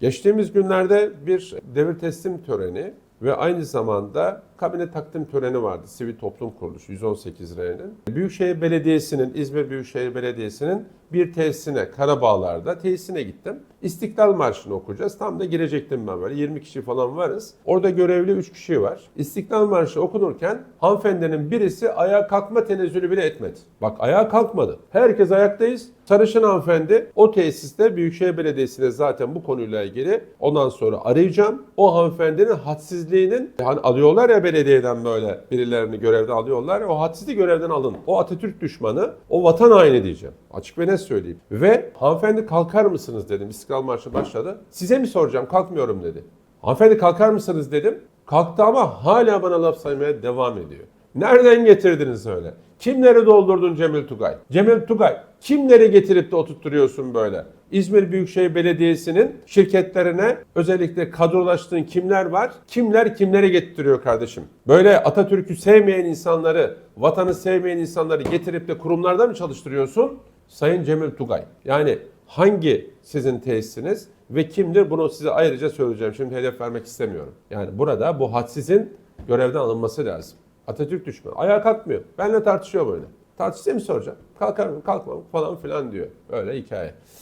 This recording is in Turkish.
Geçtiğimiz günlerde bir devir teslim töreni ve aynı zamanda kabine takdim töreni vardı Sivil Toplum Kuruluşu 118 R'nin. Büyükşehir Belediyesi'nin, İzmir Büyükşehir Belediyesi'nin bir tesisine, Karabağlar'da tesisine gittim. İstiklal Marşı'nı okuyacağız. Tam da girecektim ben böyle. 20 kişi falan varız. Orada görevli 3 kişi var. İstiklal Marşı okunurken hanımefendinin birisi ayağa kalkma tenezzülü bile etmedi. Bak ayağa kalkmadı. Herkes ayaktayız. Sarışın hanımefendi o tesiste Büyükşehir Belediyesi'ne zaten bu konuyla ilgili ondan sonra arayacağım. O hanımefendinin hadsizliğinin hani alıyorlar ya belediyeden böyle birilerini görevden alıyorlar o hadsizliği görevden alın. O Atatürk düşmanı, o vatan haini diyeceğim. Açık ve net söyleyeyim. Ve hanımefendi kalkar mısınız dedim. İstiklal Marşı başladı. Size mi soracağım? Kalkmıyorum dedi. Hanımefendi kalkar mısınız dedim. Kalktı ama hala bana laf saymaya devam ediyor. Nereden getirdiniz öyle? Kimleri doldurdun Cemil Tugay? Cemil Tugay kimleri getirip de oturtturuyorsun böyle? İzmir Büyükşehir Belediyesi'nin şirketlerine özellikle kadrolaştığın kimler var? Kimler kimleri getiriyor kardeşim? Böyle Atatürk'ü sevmeyen insanları, vatanı sevmeyen insanları getirip de kurumlarda mı çalıştırıyorsun? Sayın Cemil Tugay. Yani hangi sizin tesisiniz ve kimdir bunu size ayrıca söyleyeceğim. Şimdi hedef vermek istemiyorum. Yani burada bu hadsizin görevden alınması lazım. Atatürk düşmanı. Ayağa kalkmıyor. Benle tartışıyor böyle. Tartışsa mı soracağım? Kalkar mı kalkmam falan filan diyor. Öyle hikaye.